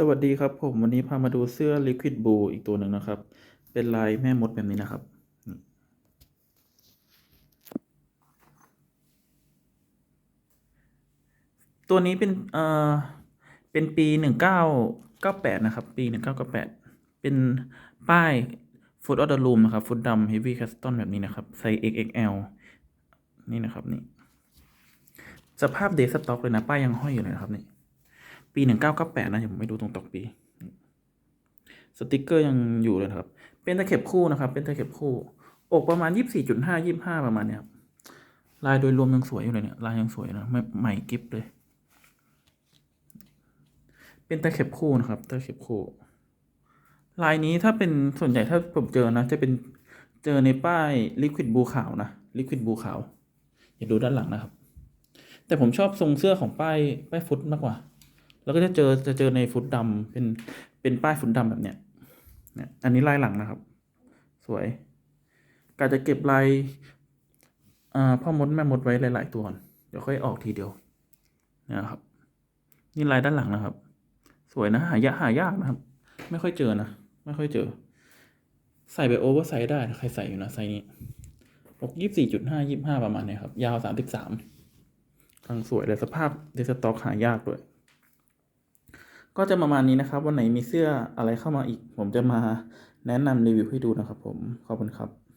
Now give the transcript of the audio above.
สวัสดีครับผมวันนี้พามาดูเสื้อ Liquid Blue อีกตัวหนึ่งนะครับ เป็นลายแม่มดแบบนี้นะครับ ตัวนี้เป็นเอ่อเป็นปีหนึ่งเก้าเก้าแปดนะครับ ปีหนึ่งเก้าเก้าแปดเป็นป้าย Foot of the Room นะครับฟุตดำ Heavy Custom แบบนี้นะครับไซส์ XXL นี่นะครับนี่สภาพเดสต็อกเลยนะ ป้ายยังห้อยอยู่เลยนะครับนี่ ปีหนึ่งเก้าเก้าแปดนะผมไม่ดูตรงตอกปี สติกเกอร์ยังอยู่เลยครับ เป็นตะเข็บคู่นะครับ เป็นตะเข็บคู่ อกประมาณยี่สิบสี่จุดห้ายี่ห้าประมาณเนี้ยครับลายโดยรวมยังสวยอยู่เลยเนี่ยลายยังสวยนะไม่ใหม่กิฟเลย เป็นตะเข็บคู่นะครับตะเข็บคู่ ลายนี้ถ้าเป็นส่วนใหญ่ถ้าผมเจอนะ จะเป็นเจอในป้ายลิควิดบูขาวนะลิควิดบูขาวอย่าดูด้านหลังนะครับ แต่ผมชอบทรงเสื้อของป้ายป้ายฟุตมากกว่า แล้วก็จะเจอจะเจอในฟุตดำเป็นเป็นป้ายฟุตดำแบบเนี้ยเนี่ยอันนี้ลายหลังนะครับ สวยกาจะเก็บลายพ่อมดแม่มดไว้หลาย ๆ ตัวก่อนเดี๋ยวค่อยออกทีเดียวนะครับ นี่ลายด้านหลังนะครับ สวยนะหายากหายากนะครับ ไม่ค่อยเจอนะไม่ค่อยเจอ ใส่ไปโอเวอร์ไซส์ได้ใครใส่อยู่นะไซส์นี้อกยี่สี่จุดห้ายี่ห้าประมาณนี้ครับ ยาวสามสิบสามกำลังสวยเลยสภาพเดสต็อกหายากด้วย ก็จะประมาณนี้นะครับ วันไหนมีเสื้ออะไรเข้ามาอีก ผมจะมาแนะนำรีวิวให้ดูนะครับผม ขอบคุณครับ